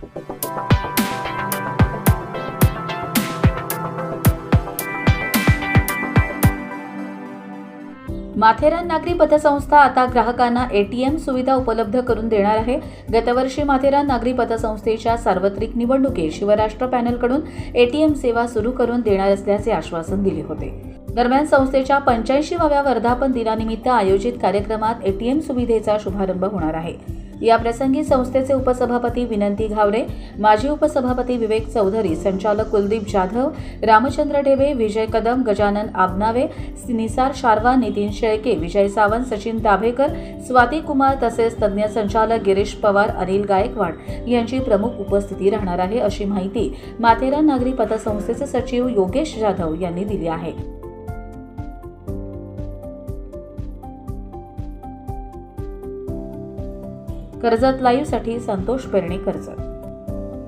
Thank you. Matheran नागरी पतसंस्था आता ग्राहकांना एटीएम सुविधा उपलब्ध करून देणार आहे. गतवर्षी माथेरान नागरी पतसंस्थेच्या सार्वत्रिक निवडणुकीत शिवराष्ट्र पॅनलकडून एटीएम सेवा सुरू करून देणार असल्याचे आश्वासन दिले होते. दरम्यान संस्थेच्या पंच्याऐंशीव्या वर्धापन दिनानिमित्त आयोजित कार्यक्रमात एटीएम सुविधेचा शुभारंभ होणार आहे. या प्रसंगी संस्थेचे उपसभापती विनंती घावरे माजी उपसभापती विवेक चौधरी संचालक कुलदीप जाधव रामचंद्र ढेबे विजय कदम गजानन आबनावे निसार शारवा नितीन शेळके विजय सावंत सचिन दाभेकर स्वाती कुमार तसेच तज्ज्ञ संचालक गिरीश पवार अनिल गायकवाड यांची प्रमुख उपस्थिती राहणार आहे अशी माहिती माथेरान नागरी पतसंस्थेचे सचिव योगेश जाधव यांनी दिली आहे. कर्जत लाईव्हसाठी संतोष पेरणे कर्जत.